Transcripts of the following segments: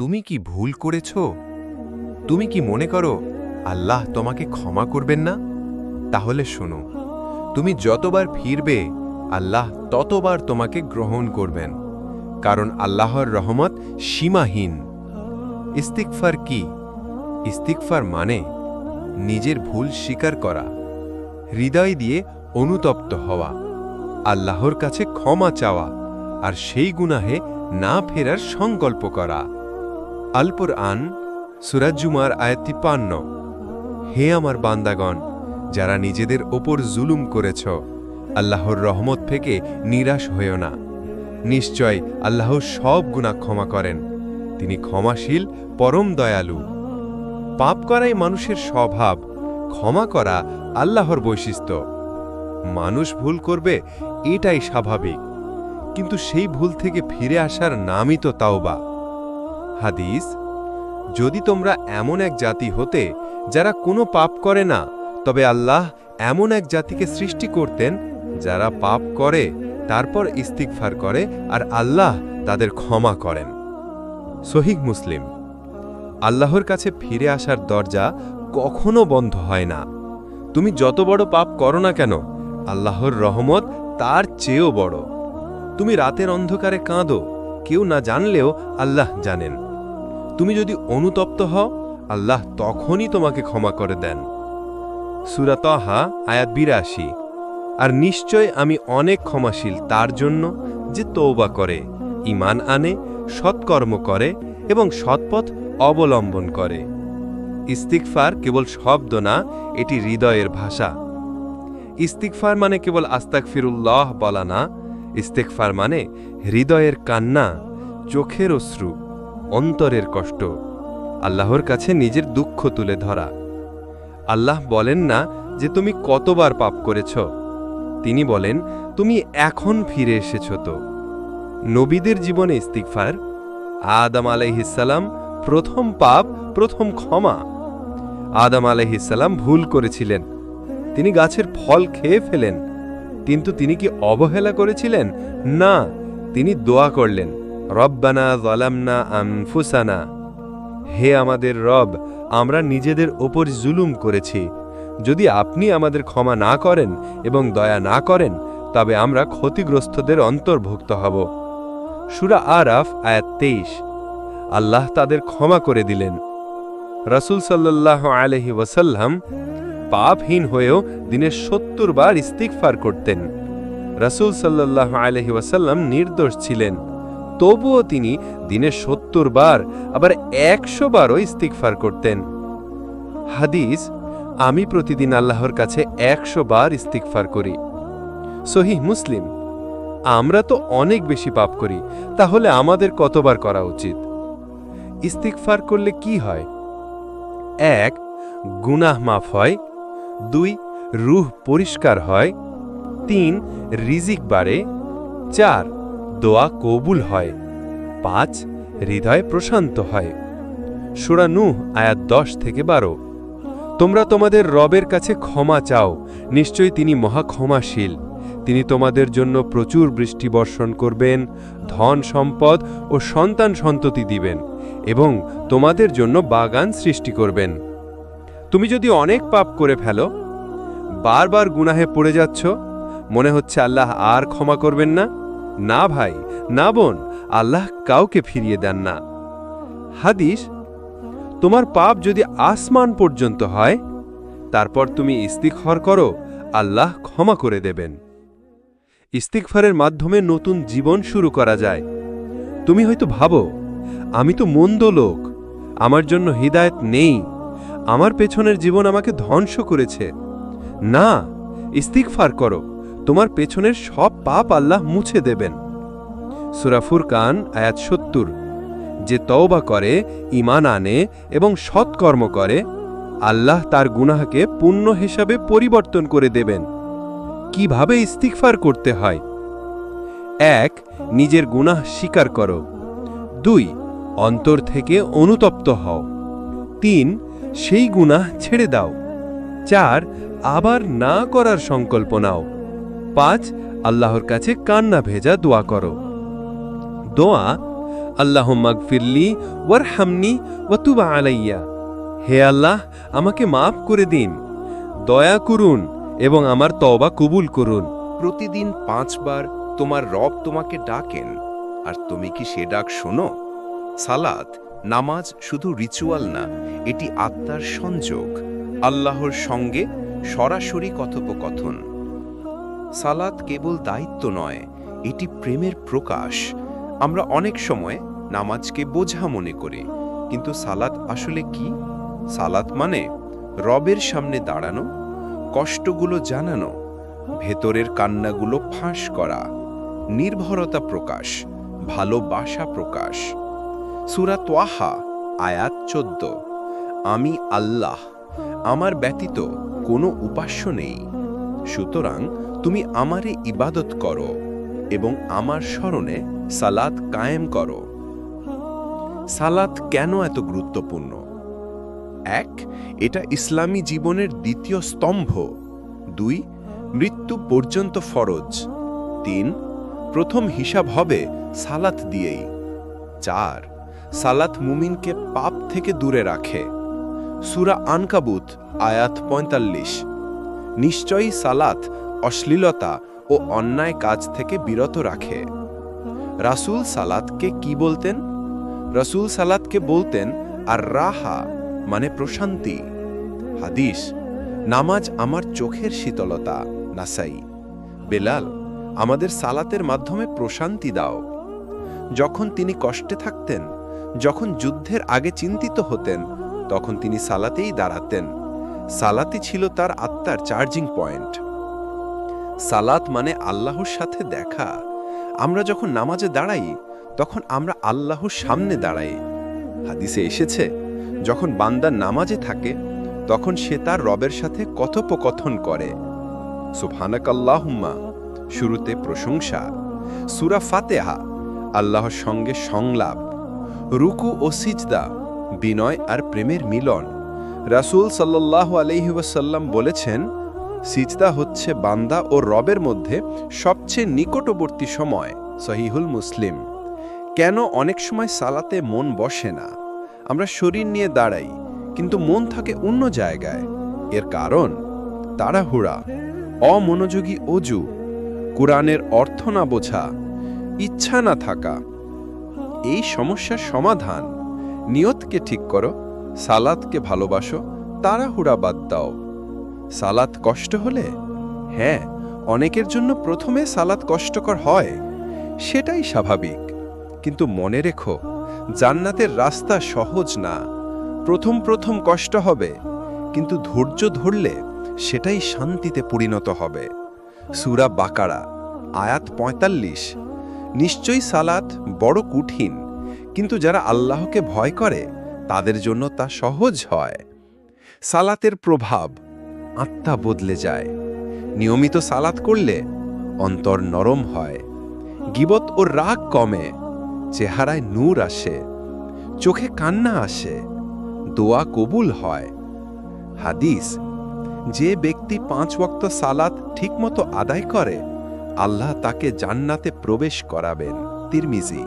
তুমি কি ভুল করেছ? তুমি কি মনে করো আল্লাহ তোমাকে ক্ষমা করবেন না? তাহলে শোনো, তুমি যতবার ফিরবে, আল্লাহ ততবার তোমাকে গ্রহণ করবেন, কারণ আল্লাহর রহমত সীমাহীন। ইস্তিকফার কি? ইস্তিকফার মানে নিজের ভুল স্বীকার করা, হৃদয় দিয়ে অনুতপ্ত হওয়া, আল্লাহর কাছে ক্ষমা চাওয়া, আর সেই গুনাহে না ফেরার সংকল্প করা। আলপুর আন সুরাজ্জুমার আয়াত তিপ্পান্ন। হে আমার বান্দাগণ, যারা নিজেদের ওপর জুলুম করেছ, আল্লাহর রহমত থেকে নিরাশ হয়েও না। নিশ্চয় আল্লাহ সব গুণা ক্ষমা করেন। তিনি ক্ষমাশীল, পরম দয়ালু। পাপ করাই মানুষের স্বভাব, ক্ষমা করা আল্লাহর বৈশিষ্ট্য। মানুষ ভুল করবে, এটাই স্বাভাবিক। কিন্তু সেই ভুল থেকে ফিরে আসার নামই তো তাওবা। হাদিস? যদি তোমরা এমন এক জাতি হতে, যারা কোনো পাপ করে না, তবে আল্লাহ এমন এক জাতিকে সৃষ্টি করতেন, যারা পাপ করে, তারপর ইস্তিকফার করে আর আল্লাহ তাদের ক্ষমা করেন। সহিক মুসলিম। আল্লাহর কাছে ফিরে আসার দরজা কখনো বন্ধ হয় না। তুমি যত বড় পাপ করো না কেন, আল্লাহর রহমত তার চেয়েও বড়। তুমি রাতের অন্ধকারে কাঁদো, কেউ না জানলেও আল্লাহ জানেন। তুমি যদি অনুতপ্ত হও, আল্লাহ তখনই তোমাকে ক্ষমা করে দেন। সুরাতহা আয়াত বিরাশি। আর নিশ্চয় আমি অনেক ক্ষমাশীল তার জন্য যে তৌবা করে ইমান আনে, সৎকর্ম করে এবং সৎপথ অবলম্বন করে। ইস্তিকফার কেবল শব্দ না, এটি হৃদয়ের ভাষা। ইস্তিকফার মানে কেবল আস্তাক ফিরুল্লাহ বলা না ইস্তেকফার মানে হৃদয়ের কান্না, চোখের অশ্রু। অন্তরের কষ্ট। আল্লাহর কাছে নিজের দুঃখ তুলে ধরা। আল্লাহ বলেন না যে তুমি কতবার পাপ করেছ। তিনি বলেন, তুমি এখন ফিরে এসেছ তো। নবীদের জীবনে ইস্তিকফার আদম আলাইহিসাল্লাম প্রথম পাপ, প্রথম ক্ষমা। আদম আলাইহিসাল্লাম ভুল করেছিলেন। তিনি গাছের ফল খেয়ে ফেলেন। কিন্তু তিনি কি অবহেলা করেছিলেন? না, তিনি দোয়া করলেন। রব্বানা জলামনা আনফুসানা। হে আমাদের রব, আমরা নিজেদের ওপর জুলুম করেছি। যদি আপনি আমাদের ক্ষমা না করেন এবং দয়া না করেন, তবে আমরা ক্ষতিগ্রস্তদের অন্তর্ভুক্ত হব। সুরা আরাফ, আয়াত তেইশ। আল্লাহ তাদের ক্ষমা করে দিলেন। রসুল সাল্লাহ আলহি ওয়াসাল্লাম পাপহীন হয়েও দিনে সত্তর বার ইস্তিকফার করতেন। রসুল সাল্লাহ আলহি ওয়াসাল্লাম নির্দোষ ছিলেন। তবুও তিনি দিনে সত্তর বার, আবার একশো বারও ইস্তিকফার করতেন। হাদিস, আমি প্রতিদিন আল্লাহর কাছে একশো বার ইস্তিকফার করি। সহি মুসলিম, আমরা তো অনেক বেশি পাপ করি, তাহলে আমাদের কতবার করা উচিত? ইস্তিকফার করলে কি হয়? এক, গুনাহ মাফ হয়। দুই, রুহ পরিষ্কার হয়। তিন, রিজিক বাড়ে। চার দোয়া কবুল হয়। পাঁচ, হৃদয় প্রশান্ত হয়। সুরা নুহ, আয়াত দশ থেকে বারো। তোমরা তোমাদের রবের কাছে ক্ষমা চাও। নিশ্চয়ই তিনি মহা ক্ষমাশীল। তিনি তোমাদের জন্য প্রচুর বৃষ্টি বর্ষণ করবেন, ধন সম্পদ ও সন্তান সন্ততি দিবেন এবং তোমাদের জন্য বাগান সৃষ্টি করবেন। তুমি যদি অনেক পাপ করে ফেলো, বারবার গুনাহে পড়ে যাচ্ছ, মনে হচ্ছে আল্লাহ আর ক্ষমা করবেন না। না ভাই, না বোন, আল্লাহ কাউকে ফিরিয়ে দেন না। হাদিস, তোমার পাপ যদি আসমান পর্যন্ত হয়, তারপর তুমি ইস্তিকফার করো, আল্লাহ ক্ষমা করে দেবেন। ইস্তিকফারের মাধ্যমে নতুন জীবন শুরু করা যায়। তুমি হয়তো ভাবো, আমি তো মন্দ লোক, আমার জন্য হিদায়ত নেই, আমার পেছনের জীবন আমাকে ধ্বংস করেছে। না ইস্তিকফার করো। তোমার পেছনের সব পাপ আল্লাহ মুছে দেবেন। সুরাফুর কান আয়াত সত্তর। যে তওবা করে ইমান আনে এবং সৎকর্ম করে, আল্লাহ তার গুনাহকে পুণ্য হিসাবে পরিবর্তন করে দেবেন। কীভাবে ইস্তিকফার করতে হয়? এক, নিজের গুনাহ স্বীকার করো। দুই, অন্তর থেকে অনুতপ্ত হও। তিন, সেই গুনাহ ছেড়ে দাও। চার, আবার না করার সংকল্প নাও। পাঁচ, আল্লাহর কাছে কান্না ভেজা দোয়া করো। দোয়া আল্লাহ মাগফিরলি ওয়ারহামনি ওয়াতুবা আলাইয়া। হে আল্লাহ, আমাকে মাফ করে দিন। দয়া করুন এবং আমার তবা কবুল করুন। প্রতিদিন পাঁচবার তোমার রব তোমাকে ডাকেন, আর তুমি কি সে ডাক শোনো? সালাত নামাজ শুধু রিচুয়াল না, এটি আত্মার সংযোগ, আল্লাহর সঙ্গে সরাসরি কথোপকথন। সালাত কেবল দায়িত্ব নয়, এটি প্রেমের প্রকাশ। আমরা অনেক সময় নামাজকে বোঝা মনে করি, কিন্তু সালাত আসলে কি? সালাত মানে রবের সামনে দাঁড়ানো, কষ্টগুলো জানানো, ভেতরের কান্নাগুলো ফাঁস করা, নির্ভরতা প্রকাশ, ভালোবাসা প্রকাশ। সুরা তোয়াহা, আয়াত চোদ্দ, আমি আল্লাহ, আমার ব্যতীত কোনো উপাস্য নেই। সুতরাং তুমি আমারে ইবাদত করো এবং আমার স্মরণে সালাত কায়েম করো। সালাত কেন এত গুরুত্বপূর্ণ? এক, এটা ইসলামী জীবনের দ্বিতীয় স্তম্ভ। দুই, মৃত্যু পর্যন্ত ফরজ। তিন, প্রথম হিসাব হবে সালাত দিয়েই। চার, সালাত মুমিনকে পাপ থেকে দূরে রাখে। সুরা আনকাবুত, আয়াত পঁয়তাল্লিশ। নিশ্চয়ই সালাত অশ্লীলতা ও অন্যায় কাজ থেকে বিরত রাখে। রাসূল সালাতকে কি বলতেন? রসুল সালাতকে বলতেন আর রাহা মানে প্রশান্তি। হাদিস, নামাজ আমার চোখের শীতলতা, নাসাই। বেলাল, আমাদের সালাতের মাধ্যমে প্রশান্তি দাও। যখন তিনি কষ্টে থাকতেন, যখন যুদ্ধের আগে চিন্তিত হতেন, তখন তিনি সালাতেই দাঁড়াতেন। সালাতি ছিল তার আত্মার চার্জিং পয়েন্ট। সালাত মানে আল্লাহর সাথে দেখা। আমরা যখন নামাজে দাঁড়াই, তখন আমরা আল্লাহর সামনে দাঁড়াই। হাদিসে এসেছে, যখন বান্দা নামাজে থাকে, তখন সে তার রবের সাথে কথোপকথন করে। সুবহানাকাল্লাহুম্মা, শুরুতে প্রশংসা। সুরা ফাতেহা, আল্লাহর সঙ্গে সংলাপ। রুকু ও সিজদা, বিনয় আর প্রেমের মিলন। রাসূল সাল্লাল্লাহু আলাইহি ওয়াসাল্লাম বলেছেন সিজদা হচ্ছে বান্দা ও রবের মধ্যে সবচেয়ে নিকটবর্তী সময়, সহিহুল মুসলিম। কেন অনেক সময় সালাতে মন বসে না? আমরা শরীর নিয়ে দাঁড়াই, কিন্তু মন থাকে অন্য জায়গায়। এর কারণ? তাড়াহুড়া, অমনোযোগী অজু, কোরআনের অর্থ না বোঝা, ইচ্ছা না থাকা। এই সমস্যার সমাধান। নিয়তকে ঠিক করো সালাদকে ভালোবাসো, তাড়াহুড়া বাদ দাও। সালাত কষ্ট হলে? হ্যাঁ অনেকের জন্য প্রথমে সালাত কষ্টকর হয়, সেটাই স্বাভাবিক। কিন্তু মনে রেখো, জান্নাতের রাস্তা সহজ না। প্রথম প্রথম কষ্ট হবে, কিন্তু ধৈর্য ধরলে সেটাই শান্তিতে পরিণত হবে। সুরা বাকারা, আয়াত পঁয়তাল্লিশ। নিশ্চয়ই সালাত বড় কঠিন, কিন্তু যারা আল্লাহকে ভয় করে, তাদের জন্য তা সহজ হয়। সালাতের প্রভাব আত্মা বদলে যায়। নিয়মিত সালাত করলে অন্তর নরম হয়। গিবত ও রাগ কমে, চেহারায় নূর আসে, চোখে কান্না আসে, দোয়া কবুল হয়। হাদিস, যে ব্যক্তি পাঁচ ওয়াক্ত সালাত ঠিকমতো আদায় করে, আল্লাহ তাকে জান্নাতে প্রবেশ করাবেন। তিরমিজি,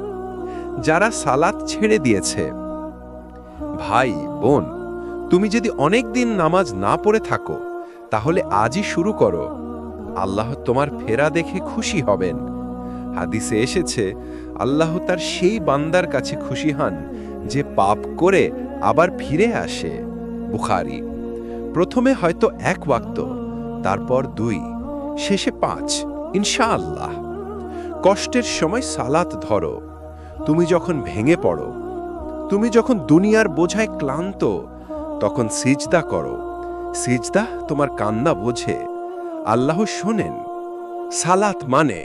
যারা সালাত ছেড়ে দিয়েছে, ভাই, বোন, তুমি যদি অনেক দিন নামাজ না পড়ে থাকো তাহলে আজই শুরু করো। আল্লাহ তোমার ফেরা দেখে খুশি হবেন। হাদিসে এসেছে, আল্লাহ তার সেই বান্দার কাছে খুশি হন যে পাপ করে আবার ফিরে আসে। বুখারি। প্রথমে হয়তো এক ওয়াক্ত, তারপর দুই, শেষে পাঁচ, ইনশাআল্লাহ। কষ্টের সময় সালাত ধরো। তুমি যখন ভেঙে পড়ো, তুমি যখন দুনিয়ার বোঝায় ক্লান্ত, তখন সিজদা করো। সিজদা তোমার কান্না বোঝে। আল্লাহ শোনেন। সালাত মানে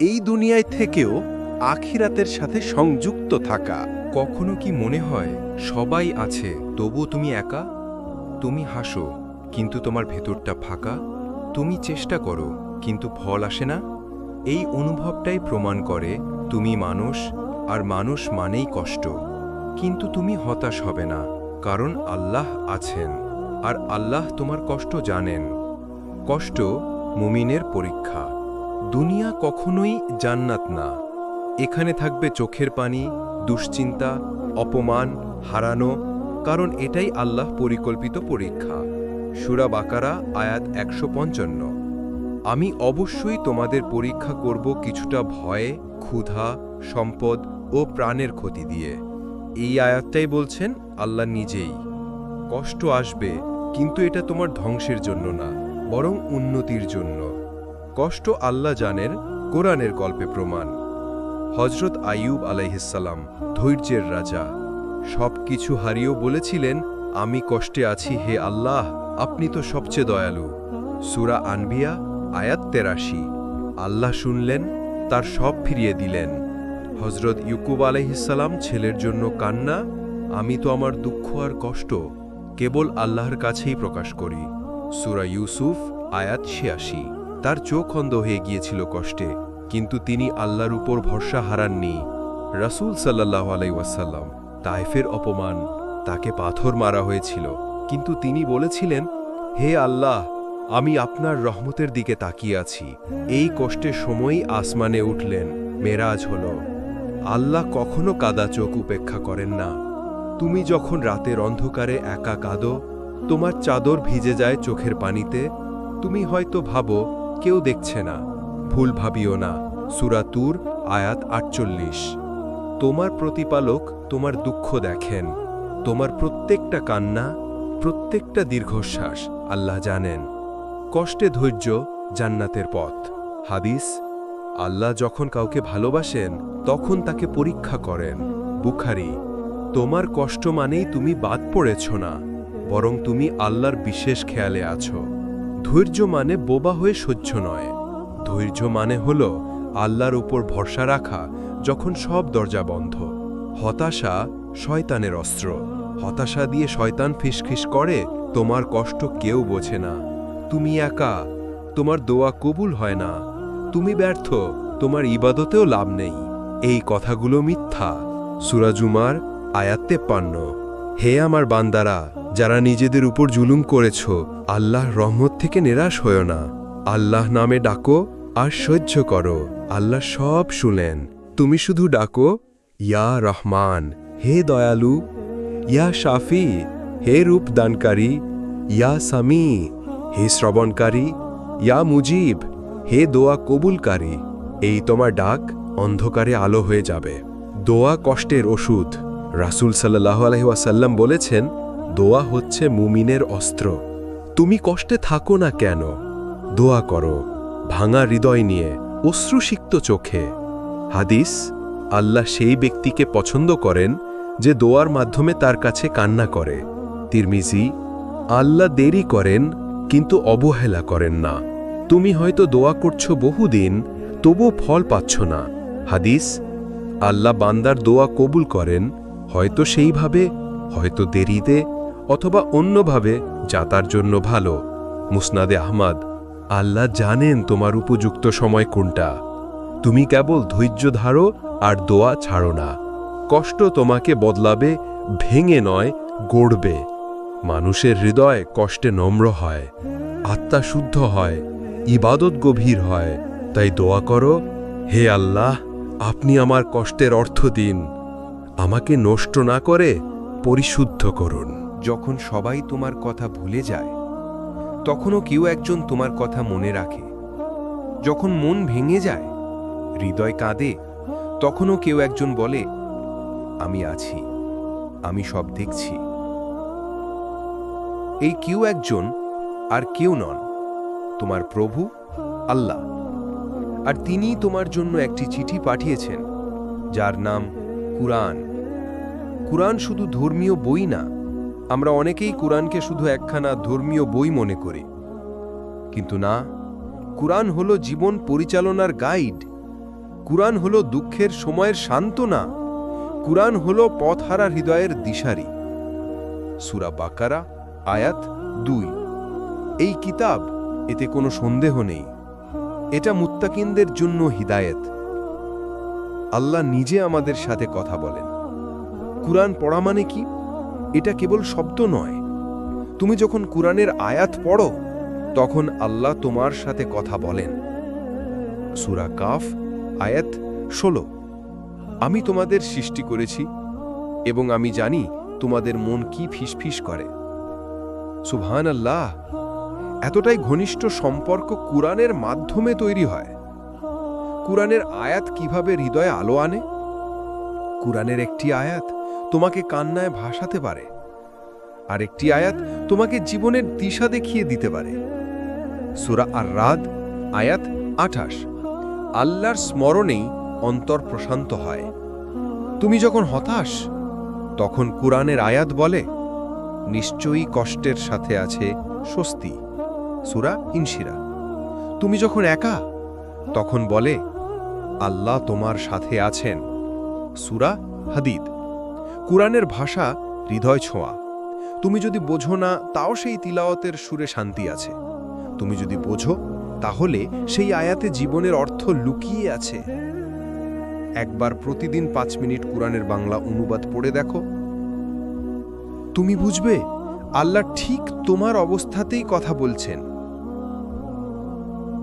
এই দুনিয়ায় থেকেও আখিরাতের সাথে সংযুক্ত থাকা। কখনো কি মনে হয় সবাই আছে তবু তুমি একা? তুমি হাসো, কিন্তু তোমার ভেতরটা ফাঁকা। তুমি চেষ্টা করো, কিন্তু ফল আসে না। এই অনুভবটাই প্রমাণ করে তুমি মানুষ, আর মানুষ মানেই কষ্ট। কিন্তু তুমি হতাশ হবে না, কারণ আল্লাহ আছেন। আর আল্লাহ তোমার কষ্ট জানেন। কষ্ট মুমিনের পরীক্ষা। দুনিয়া কখনোই জান্নাত না। এখানে থাকবে চোখের পানি, দুশ্চিন্তা, অপমান, হারানো, কারণ এটাই আল্লাহ পরিকল্পিত পরীক্ষা। সুরা বাকারা, আয়াত একশো পঞ্চান্ন। আমি অবশ্যই তোমাদের পরীক্ষা করব কিছুটা ভয়ে, ক্ষুধা, সম্পদ ও প্রাণের ক্ষতি দিয়ে। এই আয়াতটাই বলছেন আল্লাহ নিজেই। কষ্ট আসবে কিন্তু এটা তোমার ধ্বংসের জন্য না, বরং উন্নতির জন্য। কষ্ট আল্লাহ জানেন, কোরআনের গল্পে প্রমাণ। হজরত আইয়ুব আলাইহিসাল্লাম ধৈর্যের রাজা। সব কিছু হারিয়েও বলেছিলেন, আমি কষ্টে আছি হে আল্লাহ, আপনি তো সবচেয়ে দয়ালু। সুরা আনবিয়া, আয়াত তেরাশি। আল্লাহ শুনলেন, তার সব ফিরিয়ে দিলেন। হজরত ইউকুব আলাইহিসাল্লাম ছেলের জন্য কান্না, আমি তো আমার দুঃখ আর কষ্ট কেবল আল্লাহর কাছেই প্রকাশ করি। সুরা ইউসুফ, আয়াত ছিয়াশি। তার চোখ অন্ধ হয়ে গিয়েছিল কষ্টে, কিন্তু তিনি আল্লাহর উপর ভরসা হারাননি। রাসূল সাল্লাহ আলাইসাল্লাম তাইফের অপমান, তাকে পাথর মারা হয়েছিল। কিন্তু তিনি বলেছিলেন, হে আল্লাহ, আমি আপনার রহমতের দিকে তাকিয়ে আছি। এই কষ্টের সময়ই আসমানে উঠলেন, মেরাজ হল। আল্লাহ কখনো কাদা চোখ উপেক্ষা করেন না। তুমি যখন রাতের অন্ধকারে একা কাঁদো, তোমার চাদর ভিজে যায় চোখের পানিতে, তুমি হয়তো ভাবো, কেউ দেখছে না। ভুল ভাবিও না। সুরাতুর আয়াত আটচল্লিশ। তোমার প্রতিপালক তোমার দুঃখ দেখেন। তোমার প্রত্যেকটা কান্না, প্রত্যেকটা দীর্ঘশ্বাস আল্লাহ জানেন। কষ্টে ধৈর্য জান্নাতের পথ। হাদিস, আল্লাহ যখন কাউকে ভালোবাসেন, তখন তাকে পরীক্ষা করেন। বুখারি তোমার কষ্ট মানেই তুমি বাদ পড়েছ না, বরং তুমি আল্লাহর বিশেষ খেয়ালে আছো। ধৈর্য মানে বোবা হয়ে সহ্য নয়। ধৈর্য মানে হল আল্লাহর উপর ভরসা রাখা যখন সব দরজা বন্ধ। হতাশা শয়তানের অস্ত্র। হতাশা দিয়ে শয়তান ফিসফিস করে, তোমার কষ্ট কেউ বোঝে না। তুমি একা, তোমার দোয়া কবুল হয় না। তুমি ব্যর্থ, তোমার ইবাদতেও লাভ নেই। এই কথাগুলো মিথ্যা। সুরাজুমার আয়াত তেপ্পান্ন হে আমার বান্দারা, যারা নিজেদের উপর জুলুম করেছ, আল্লাহ রহমত থেকে নিরাশ হও না। আল্লাহ নামে ডাকো আর সহ্য করো। আল্লাহ সব শুনেন। তুমি শুধু ডাকো, ইয়া রহমান, হে দয়ালু, ইয়া শাফি, হে রূপদানকারী, ইয়া সামি, হে শ্রবণকারী, ইয়া মুজিব, হে দোয়া কবুলকারী। এই তোমার ডাক অন্ধকারে আলো হয়ে যাবে। দোয়া কষ্টের ওষুধ। রাসূল সাল্লাহ আলহিহাসাল্লাম বলেছেন, দোয়া হচ্ছে মুমিনের অস্ত্র। তুমি কষ্টে থাকো না কেন? দোয়া করো, ভাঙা হৃদয় নিয়ে, অশ্রুসিক্ত চোখে। হাদিস, আল্লাহ সেই ব্যক্তিকে পছন্দ করেন যে দোয়ার মাধ্যমে তার কাছে কান্না করে। তিরমিজি, আল্লাহ দেরি করেন, কিন্তু অবহেলা করেন না। তুমি হয়তো দোয়া করছ বহুদিন তবু ফল পাচ্ছ না। হাদিস, আল্লাহ বান্দার দোয়া কবুল করেন হয়তো সেইভাবে, হয়তো দেরিতে, অথবা অন্যভাবে যা তার জন্য ভালো। মুসনাদে আহমাদ, আল্লাহ জানেন তোমার উপযুক্ত সময় কোনটা। তুমি কেবল ধৈর্য ধারো আর দোয়া ছাড়ো না। কষ্ট তোমাকে বদলাবে, ভেঙে নয়, গড়বে। মানুষের হৃদয় কষ্টে নম্র হয়, আত্মা শুদ্ধ হয়, ইবাদত গভীর হয়। তাই দোয়া করো, হে আল্লাহ, আপনি আমার কষ্টের অর্থ দিন। আমাকে নষ্ট না করে পরিশুদ্ধ করুন। যখন সবাই তোমার কথা ভুলে যায়, তখনও কেউ একজন তোমার কথা মনে রাখে। যখন মন ভেঙে যায়, হৃদয় কাঁদে, তখনও কেউ একজন বলে, আমি আছি, আমি সব দেখছি। এই কেউ একজন আর কেউ নন, তোমার প্রভু আল্লাহ। আর তিনিই তোমার জন্য একটি চিঠি পাঠিয়েছেন, যার নাম কুরআন। কুরআন শুধু ধর্মীয় বই না, আমরা অনেকেই কুরআনকে শুধু একখানা ধর্মীয় বই মনে করি। কিন্তু না, কুরআন হলো জীবন পরিচালনার গাইড। কুরআন হলো দুঃখের সময়ের সান্ত্বনা। কুরআন হলো পথহারা হৃদয়ের দিশারি। সুরা বাকারা, আয়াত দুই। এই কিতাব, এতে কোনো সন্দেহ নেই। এটা মুত্তাকিনদের জন্য হিদায়েত। আল্লাহ নিজে আমাদের সাথে কথা বলেন। কুরআন পড়া মানে কি? এটা কেবল শব্দ নয়। তুমি যখন কুরআনের আয়াত পড়ো, তখন আল্লাহ তোমার সাথে কথা বলেন। সুরা কাফ, আয়াত ষোলো। আমি তোমাদের সৃষ্টি করেছি এবং আমি জানি তোমাদের মন কি ফিসফিস করে। সুবহান আল্লাহ এতটাই ঘনিষ্ঠ সম্পর্ক কুরআনের মাধ্যমে তৈরি হয়। কুরআনের আয়াত কীভাবে হৃদয়ে আলো আনে? কুরআনের একটি আয়াত তোমাকে কান্নায় ভাসাতে পারে, আর একটি আয়াত তোমাকে জীবনের দিশা দেখিয়ে দিতে পারে। সুরা আর রাদ আয়াত আঠাশ। আল্লাহর স্মরণেই অন্তর প্রশান্ত হয়। তুমি যখন হতাশ, তখন কুরআনের আয়াত বলে, নিশ্চয়ই কষ্টের সাথে আছে স্বস্তি। সুরা ইনশিরা। তুমি যখন একা, তখন বলে আল্লাহ তোমার সাথে আছেন। সুরা হাদিদ। কুরআনের ভাষা হৃদয় ছোঁয়া। তুমি যদি বোঝো না, তাও সেই তিলাওয়াতের সুরে শান্তি আছে। তুমি যদি বোঝো, তাহলে সেই আয়াতে জীবনের অর্থ লুকিয়ে আছে। একবার প্রতিদিন পাঁচ মিনিট কুরআনের বাংলা অনুবাদ পড়ে দেখো। তুমি বুঝবে, আল্লাহ ঠিক তোমার অবস্থাতেই কথা বলছেন।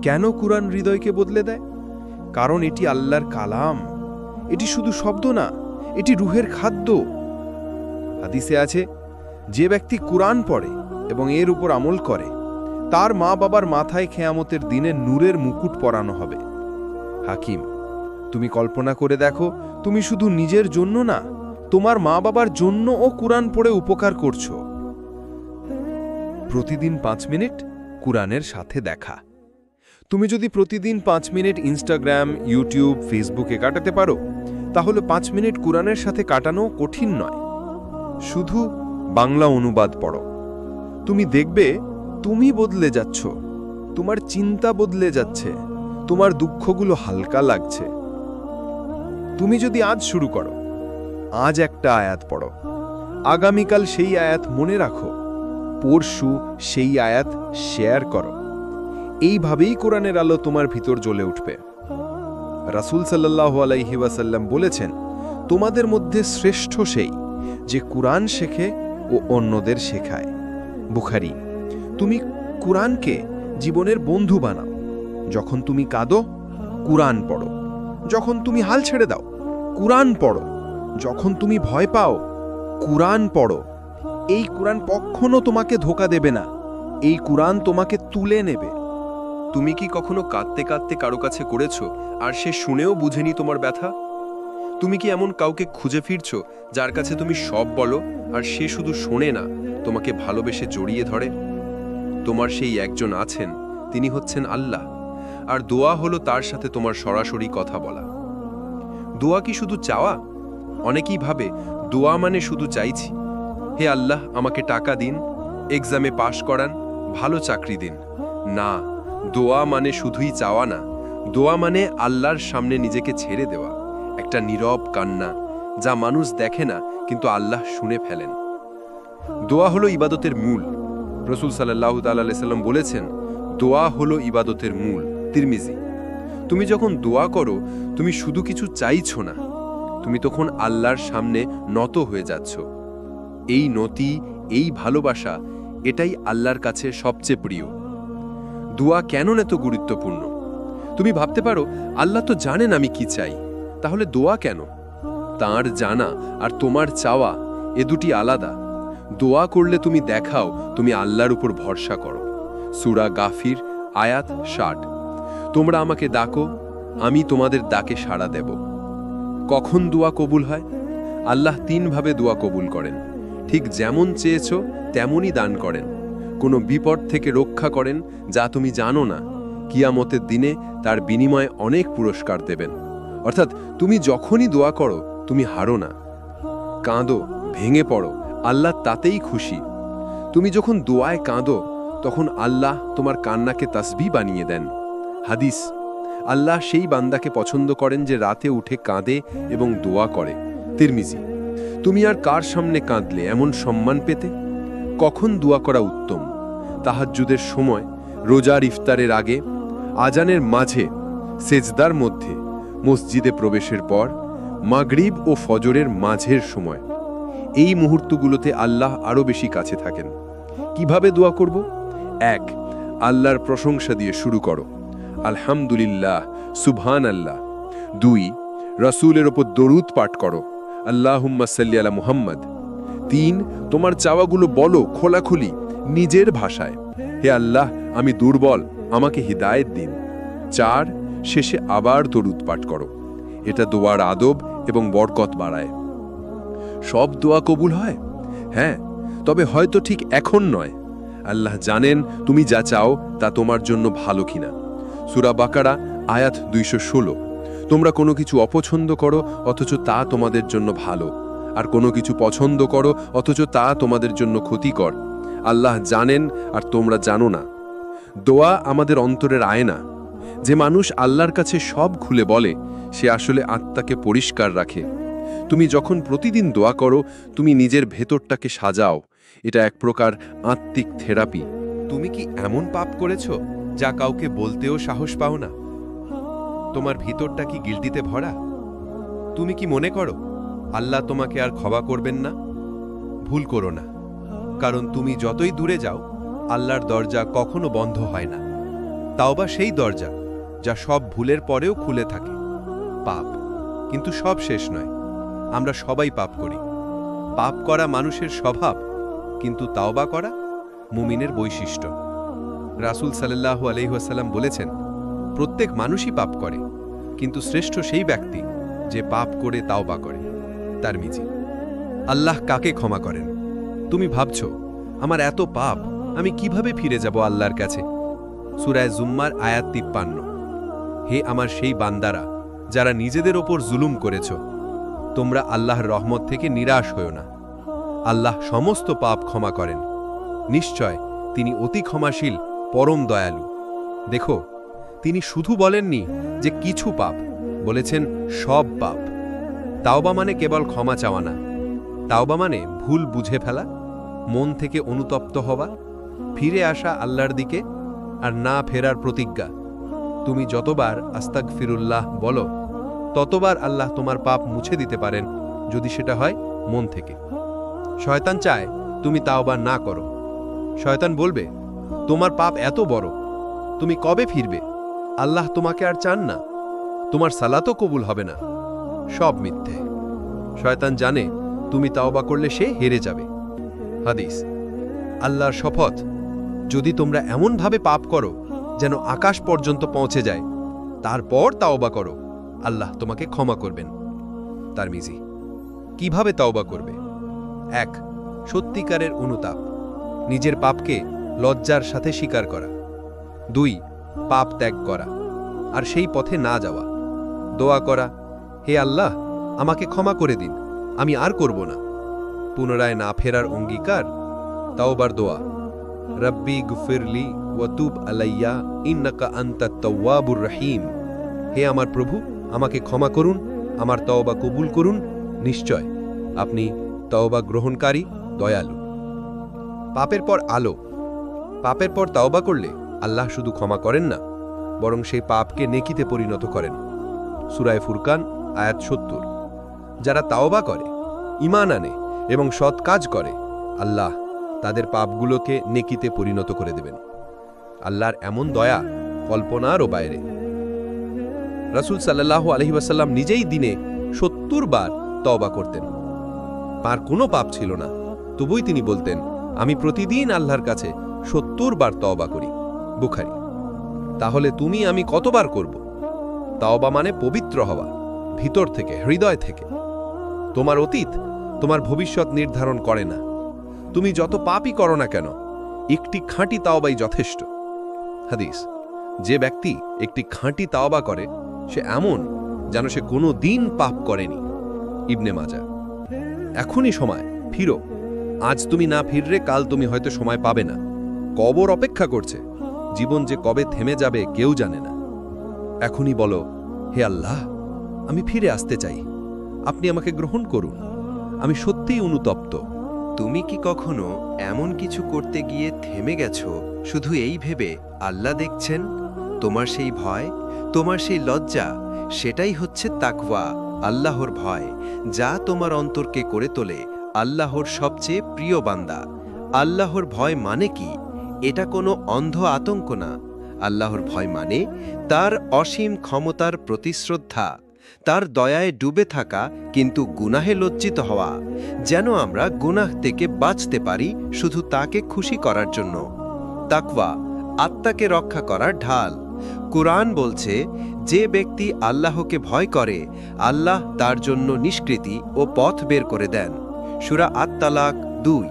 কেন কুরআন হৃদয়কে বদলে দেয়? কারণ এটি আল্লাহর কালাম। এটি শুধু শব্দ না, এটি রুহের খাদ্য। হাদিসে আছে, যে ব্যক্তি কোরআন পড়ে এবং এর উপর আমল করে, তার মা বাবার মাথায় খেয়ামতের দিনে নূরের মুকুট পরানো হবে। হাকিম, তুমি কল্পনা করে দেখো, তুমি শুধু নিজের জন্য না, তোমার মা বাবার জন্য ও কুরআন পড়ে উপকার করছ। প্রতিদিন পাঁচ মিনিট কুরআনের সাথে দেখা। তুমি যদি প্রতিদিন পাঁচ মিনিট ইনস্টাগ্রাম ইউটিউব ফেসবুকে কাটাতে পারো, তাহলে পাঁচ মিনিট কুরআনের সাথে কাটানো কঠিন নয়। শুধু বাংলা অনুবাদ পড়ো। তুমি দেখবে তুমি বদলে যাচ্ছ, তোমার চিন্তা বদলে যাচ্ছে, তোমার দুঃখগুলো হালকা লাগছে। তুমি যদি আজ শুরু করো, আজ একটা আয়াত পড়ো। আগামীকাল সেই আয়াত মনে রাখো, পরশু সেই আয়াত শেয়ার করো। এইভাবেই কোরআনের আলো তোমার ভিতর জ্বলে উঠবে। রাসূল সাল্লাল্লাহু আলাইহি ওয়াসাল্লাম বলেছেন, তোমাদের মধ্যে শ্রেষ্ঠ সেই যে কুরআন শেখে ও অন্যদের শেখায়। বুখারি, তুমি কোরআনকে জীবনের বন্ধু বানাও। যখন তুমি কাঁদো, কুরআন পড়ো। যখন তুমি হাল ছেড়ে দাও, কুরআন পড়ো। যখন তুমি ভয় পাও, কুরআন পড়ো। এই কুরআন কখনো তোমাকে ধোকা দেবে না। এই কুরআন তোমাকে তুলে নেবে। তুমি কি কখনো কাঁদতে কাঁদতে কারও কাছে করেছ, আর সে শুনেও বুঝেনি তোমার ব্যথা? তুমি কি এমন কাউকে খুঁজে ফিরছো, যার কাছে তুমি সব বলো, আর সে শুধু শোনে না, তোমাকে ভালোবেসে জড়িয়ে ধরে? তোমার সেই একজন আছেন, তিনি হচ্ছেন আল্লাহ, আর দোয়া হলো তার সাথে তোমার সরাসরি কথা বলা। দোয়া কি শুধু চাওয়া? অনেকেই ভাবে, দোয়া মানে শুধু চাইছি। হে আল্লাহ, আমাকে টাকা দিন, এক্সামে পাশ করান, ভালো চাকরি দিন। না দোয়া মানে শুধুই চাওয়া না, দোয়া মানে আল্লাহর সামনে নিজেকে ছেড়ে দেওয়া, একটা নীরব কান্না যা মানুষ দেখে না, কিন্তু আল্লাহ শুনে ফেলেন। দোয়া হলো ইবাদতের মূল। রসুল সাল্লাহ তাল্লাম বলেছেন, দোয়া হলো ইবাদতের মূল। তিরমিজি, তুমি যখন দোয়া করো, তুমি শুধু কিছু চাইছো না, তুমি তখন আল্লাহর সামনে নত হয়ে যাচ্ছ। এই নতি, এই ভালোবাসা, এটাই আল্লাহর কাছে সবচেয়ে প্রিয়। দোয়া কেন এত গুরুত্বপূর্ণ? তুমি ভাবতে পারো, আল্লাহ তো জানেন আমি কি চাই। তাহলে দোয়া কেন? তার জানা আর তোমার চাওয়া, এ দুটি আলাদা। দোয়া করলে তুমি দেখাও, তুমি আল্লাহর উপর ভরসা করো। সুরা গাফির, আয়াত ষাট। তোমরা আমাকে ডাকো, আমি তোমাদের ডাকে সাড়া দেব। কখন দোয়া কবুল হয়? আল্লাহ তিনভাবে দোয়া কবুল করেন। ঠিক যেমন চেয়েছ, তেমনই দান করেন। কোনো বিপদ থেকে রক্ষা করেন যা তুমি জানো না। কিয়ামতের দিনে তার বিনিময়ে অনেক পুরস্কার দেবেন। অর্থাৎ তুমি যখনই দোয়া করো, তুমি হারো না। কাঁদো, ভেঙে পড়ো, আল্লাহ তাতেই খুশি। তুমি যখন দোয়ায় কাঁদো, তখন আল্লাহ তোমার কান্নাকে তাসবি বানিয়ে দেন। হাদিস, আল্লাহ সেই বান্দাকে পছন্দ করেন যে রাতে উঠে কাঁদে এবং দোয়া করে। তিরমিজি, তুমি আর কার সামনে কাঁদলে এমন সম্মান পেতে? কখন দোয়া করা উত্তম? তাহাজ্জুদের সময় রোজার ইফতারের আগে, আজানের মাঝে, সেজদার মধ্যে, মসজিদে প্রবেশের পর, মাগরিব ও ফজরের মাঝের সময়। এই মুহূর্তগুলোতে আল্লাহ আরও বেশি কাছে থাকেন। কীভাবে দোয়া করব? এক, আল্লাহর প্রশংসা দিয়ে শুরু করো। আলহামদুলিল্লাহ সুবহান আল্লাহ দুই, রসুলের ওপর দরুদ পাঠ করো। আল্লাহুম্মা সাল্লি আলা মুহাম্মদ। তিন, তোমার চাওয়াগুলো বলো খোলাখুলি। নিজের ভাষায়। হে আল্লাহ, আমি দুর্বল, আমাকে হিদায়েত দিন। চার, শেষে আবার দরুদ পাঠ করো। এটা দোয়ার আদব এবং বরকত বাড়ায়। সব দোয়া কবুল হয়? হ্যাঁ তবে হয়তো ঠিক এখন নয়। আল্লাহ জানেন তুমি যা চাও তা তোমার জন্য ভালো কিনা। সুরা বাকারা, আয়াত দুইশো ষোলো। তোমরা কোনো কিছু অপছন্দ করো, অথচ তা তোমাদের জন্য ভালো। আর কোনো কিছু পছন্দ করো, অথচ তা তোমাদের জন্য ক্ষতিকর। আল্লাহ জানেন আর তোমরা জানো না। দোয়া আমাদের অন্তরের আয়না। যে মানুষ আল্লাহর কাছে সব খুলে বলে, সে আসলে আত্মাকে পরিষ্কার রাখে। তুমি যখন প্রতিদিন দোয়া করো, তুমি নিজের ভেতরটাকে সাজাও। এটা এক প্রকার আত্মিক থেরাপি। তুমি কি এমন পাপ করেছ, যা কাউকে বলতেও সাহস পাও না? তোমার ভিতরটা কি গিলটিতে ভরা? তুমি কি মনে করো, আল্লাহ তোমাকে আর ক্ষমা করবেন না? ভুল করো না। কারণ তুমি যতই দূরে যাও, আল্লাহর দরজা কখনো বন্ধ হয় না। তাও বা সেই দরজা যা সব ভুলের পরেও খুলে থাকে। পাপ কিন্তু সব শেষ নয়। আমরা সবাই পাপ করি। পাপ করা মানুষের স্বভাব কিন্তু তাওবা করা মুমিনের বৈশিষ্ট্য। রাসূল সাল্লাল্লাহু আলহিহাসাল্লাম বলেছেন, প্রত্যেক মানুষই পাপ করে, কিন্তু শ্রেষ্ঠ সেই ব্যক্তি যে পাপ করে তাওবা করে। তার মিজি আল্লাহ কাকে ক্ষমা করেন? তুমি ভাবছ, আমার এত পাপ, আমি কীভাবে ফিরে যাব আল্লাহর কাছে? সুরায় জুম্মার আয়াত তিপ্পান্ন। হে আমার সেই বান্দারা, যারা নিজেদের ওপর জুলুম করেছ, তোমরা আল্লাহর রহমত থেকে নিরাশ হও না। আল্লাহ সমস্ত পাপ ক্ষমা করেন। নিশ্চয়, তিনি অতি ক্ষমাশীল, পরম দয়ালু। দেখো, তিনি শুধু বলেননি যে কিছু পাপ, বলেছেন সব পাপ। তাওবা মানে কেবল ক্ষমা চাওয়া না। তাওবা মানে ভুল বুঝে ফেলা। মন থেকে অনুতপ্ত হওয়া, ফিরে আসা আল্লাহর দিকে, আর না ফেরার প্রতিজ্ঞা। তুমি যতবার আস্তাক ফিরুল্লাহ বলো, ততবার আল্লাহ তোমার পাপ মুছে দিতে পারেন, যদি সেটা হয় মন থেকে। শয়তান চায় তুমি তাওবা না করো। শয়তান বলবে, তোমার পাপ এত বড়, তুমি কবে ফিরবে? আল্লাহ তোমাকে আর চান না। তোমার সালাতও কবুল হবে না। সব মিথ্যে। শয়তান জানে, তুমি তাওবা করলে সে হেরে যাবে। হাদিস। আল্লাহর শপথ, যদি তোমরা এমনভাবে পাপ করো, যেন আকাশ পর্যন্ত পৌঁছে যায়, তারপর তাওবা করো, আল্লাহ তোমাকে ক্ষমা করবেন। তার মিজি কীভাবে তাওবা করবে? এক, সত্যিকারের অনুতাপ, নিজের পাপকে লজ্জার সাথে স্বীকার করা। দুই, পাপ ত্যাগ করা, আর সেই পথে না যাওয়া। দোয়া করা, হে আল্লাহ, আমাকে ক্ষমা করে দিন, আমি আর করব না। পুনরায় না ফেরার অঙ্গীকার, তাওবার দোয়া। রব্বি গুফিরলি ওয়াতুব আলাইয়া, ইন্নাকা আন্তা তওয়াবুর রহিম। হে আমার প্রভু, আমাকে ক্ষমা করুন, আমার তওবা কবুল করুন, নিশ্চয় আপনি তওবা গ্রহণকারী, দয়ালু। পাপের পর আলো। পাপের পর তাওবা করলে আল্লাহ শুধু ক্ষমা করেন না, বরং সেই পাপকে নেকিতে পরিণত করেন। সুরায় ফুরকান, আয়াত সত্তর। যারা তাওবা করে ইমান আনে এবং সৎ কাজ করে, আল্লাহ তাদের পাপগুলোকে নেকিতে পরিণত করে দেবেন। আল্লাহর এমন দয়া কল্পনারও বাইরে। রাসূল সাল্লাল্লাহু আলহি ওয়াসাল্লাম নিজেই দিনে সত্তর বার তওবা করতেন। তার কোনো পাপ ছিল না। তবুই তিনি বলতেন, আমি প্রতিদিন আল্লাহর কাছে সত্তর বার তওবা করি, বুখারি। তাহলে তুমি আমি কতবার করব? তাওবা মানে পবিত্র হওয়া, ভিতর থেকে, হৃদয় থেকে। তোমার অতীত তোমার ভবিষ্যৎ নির্ধারণ করে না। তুমি যত পাপই করো না কেন, একটি খাঁটি তাওবাই যথেষ্ট। হাদিস, যে ব্যক্তি একটি খাঁটি তাওবা করে, সে এমন যেন সে কোনো দিন পাপ করেনি। ইবনে মাজা এখনই সময়, ফিরো। আজ তুমি না ফিরলে, কাল তুমি হয়তো সময় পাবে না। কবর অপেক্ষা করছে। জীবন যে কবে থেমে যাবে, কেউ জানে না। এখনই বলো, হে আল্লাহ, আমি ফিরে আসতে চাই। আপনি আমাকে গ্রহণ করুন। আমি সত্যিই অনুতপ্ত। তুমি কি কখনো এমন কিছু করতে গিয়ে থেমে গেছো? শুধু এই ভেবে আল্লাহ দেখছেন? তোমার সেই ভয়, তোমার সেই লজ্জা, সেটাই হচ্ছে তাকওয়া, আল্লাহর ভয়, যা তোমার অন্তরকে করে তোলে, আল্লাহর সবচেয়ে প্রিয় বান্দা। আল্লাহর ভয় মানে কি? এটা কোনো অন্ধ আতঙ্ক না। আল্লাহর ভয় মানে তার অসীম ক্ষমতার প্রতি শ্রদ্ধা তার দয়ায় ডুবে থাকা কিন্তু গুনাহে লজ্জিত হওয়া, যেন আমরা গুনাহ থেকে বাঁচতে পারি শুধু তাকে খুশি করার জন্য। তাকওয়া, আত্মাকে রক্ষা করার ঢাল। কুরআন বলছে, যে ব্যক্তি আল্লাহকে ভয় করে, আল্লাহ তার জন্য নিষ্কৃতি ও পথ বের করে দেন। সুরা আত্মালাক দুই।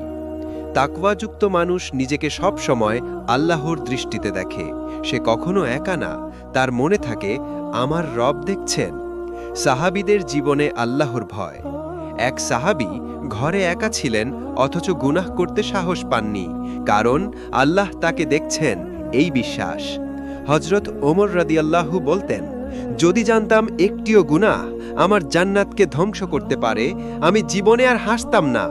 তাকওয়াযুক্ত মানুষ নিজেকে সব সময় আল্লাহর দৃষ্টিতে দেখে। সে কখনো একা না, তার মনে থাকে, আমার রব দেখছেন। সাহাবিদের জীবনে আল্লাহর ভয়। এক সাহাবি ঘরে একা ছিলেন, অথচ গুনাহ করতে সাহস পাননি, কারণ আল্লাহ তাকে দেখছেন এই বিশ্বাস। হজরত ওমর রাদিয়াল্লাহু বলতেন, যদি জানতাম একটিও গুনাহ আমার জান্নাতকে ধ্বংস করতে পারে, আমি জীবনে আর হাসতাম না।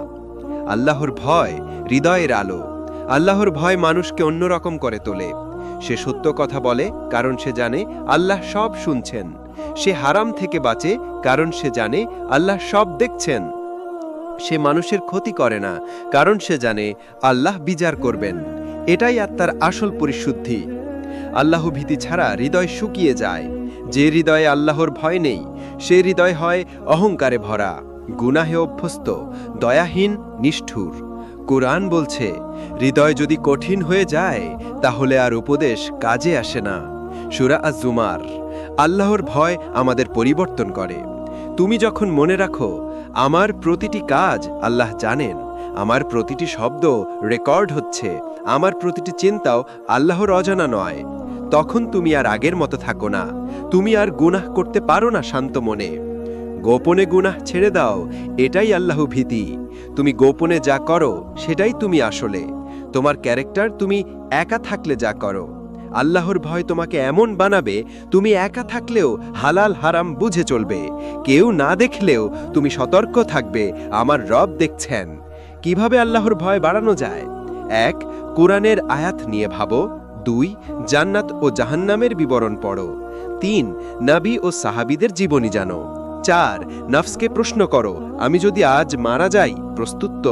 আল্লাহর ভয় হৃদয়ের আলো। আল্লাহর ভয় মানুষকে অন্যরকম করে তোলে। সে সত্য কথা বলে, কারণ সে জানে আল্লাহ সব শুনছেন। সে হারাম থেকে বাঁচে, কারণ সে জানে আল্লাহ সব দেখছেন। সে মানুষের ক্ষতি করে না, কারণ সে জানে আল্লাহ বিচার করবেন। এটাই আত্মার আসল পরিশুদ্ধি। আল্লাহ ভীতি ছাড়া হৃদয় শুকিয়ে যায়। যে হৃদয়ে আল্লাহর ভয় নেই, সে হৃদয় হয় অহংকারে ভরা, গুনাহে অভ্যস্ত, দয়াহীন, নিষ্ঠুর। কোরআন বলছে, হৃদয় যদি কঠিন হয়ে যায়, তাহলে আর উপদেশ কাজে আসে না। সুরা আজুমার আল্লাহর ভয় আমাদের পরিবর্তন করে। তুমি যখন মনে রাখো, আমার প্রতিটি কাজ আল্লাহ জানেন, আমার প্রতিটি শব্দ রেকর্ড হচ্ছে, আমার প্রতিটি চিন্তাও আল্লাহর অজানা নয়। তখন তুমি আর আগের মতো থাকো না, তুমি আর গুনাহ করতে পারো না শান্ত মনে। গোপনে গুনাহ ছেড়ে দাও, এটাই আল্লাহ ভীতি। তুমি গোপনে যা করো, সেটাই তুমি আসলে। তোমার ক্যারেক্টার তুমি একা থাকলে যা করো। আল্লাহর ভয় তোমাকে এমন বানাবে, তুমি একা থাকলেও হালাল হারাম বুঝে চলবে। কেউ না দেখলেও তুমি সতর্ক থাকবে, আমার রব দেখছেন। কীভাবে আল্লাহর ভয় বাড়ানো যায়? এক, কোরআনের আয়াত নিয়ে ভাবো। দুই, জান্নাত ও জাহান্নামের বিবরণ পড়ো। তিন, নাবী ও সাহাবিদের জীবনী জানো। চার, নফসকে প্রশ্ন করো, আমি যদি আজ মারা যাই, প্রস্তুত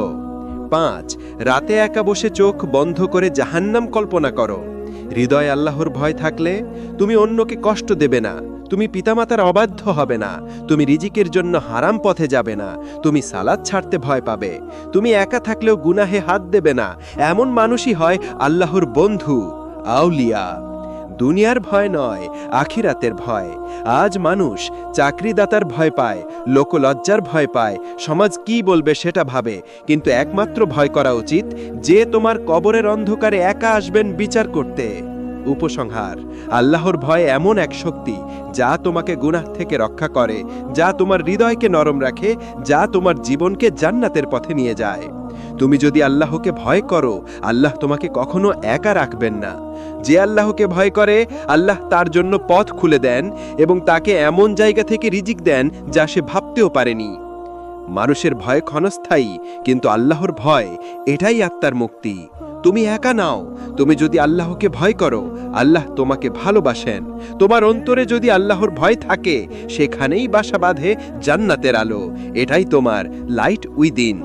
পাঁচ, রাতে একা বসে চোখ বন্ধ করে জাহান্নাম কল্পনা করো। হৃদয় আল্লাহর ভয় থাকলে তুমি অন্যকে কষ্ট দেবে না, তুমি পিতামাতার অবাধ্য হবে না, তুমি রিজিকের জন্য হারাম পথে যাবে না, তুমি সালাদ ছাড়তে ভয় পাবে, তুমি একা থাকলেও গুনাহে হাত দেবে না, এমন মানুষই হয় আল্লাহর বন্ধু, আউলিয়া। দুনিয়ার ভয় নয়, আখিরাতের ভয়। আজ মানুষ চাকরিদাতার ভয় পায়, লোকলজ্জার ভয় পায়। সমাজ কি বলবে সেটা ভাবে, কিন্তু একমাত্র ভয় করা উচিত যে তোমার কবরের অন্ধকারে একা আসবেন বিচার করতে। উপসংহার, আল্লাহর ভয় এমন এক শক্তি যা তোমাকে গুনাহ থেকে রক্ষা করে, যা তোমার হৃদয়কে নরম রাখে, যা তোমার জীবনকে জান্নাতের পথে নিয়ে যায়। তুমি যদি আল্লাহকে ভয় করো, আল্লাহ তোমাকে কখনো একা রাখবেন না। যে আল্লাহকে ভয় করে, আল্লাহ তার জন্য পথ খুলে দেন এবং তাকে এমন জায়গা থেকে রিজিক দেন যা সে ভাবতেও পারেনি। মানুষের ভয় ক্ষণস্থায়ী, কিন্তু আল্লাহর ভয়, এটাই আত্মার মুক্তি। তুমি একা নাও, তুমি যদি আল্লাহকে ভয় করো, আল্লাহ তোমাকে ভালোবাসেন। তোমার অন্তরে যদি আল্লাহর ভয় থাকে, সেখানেই বাসা বাঁধে জান্নাতের আলো। এটাই তোমার লাইট উইদিন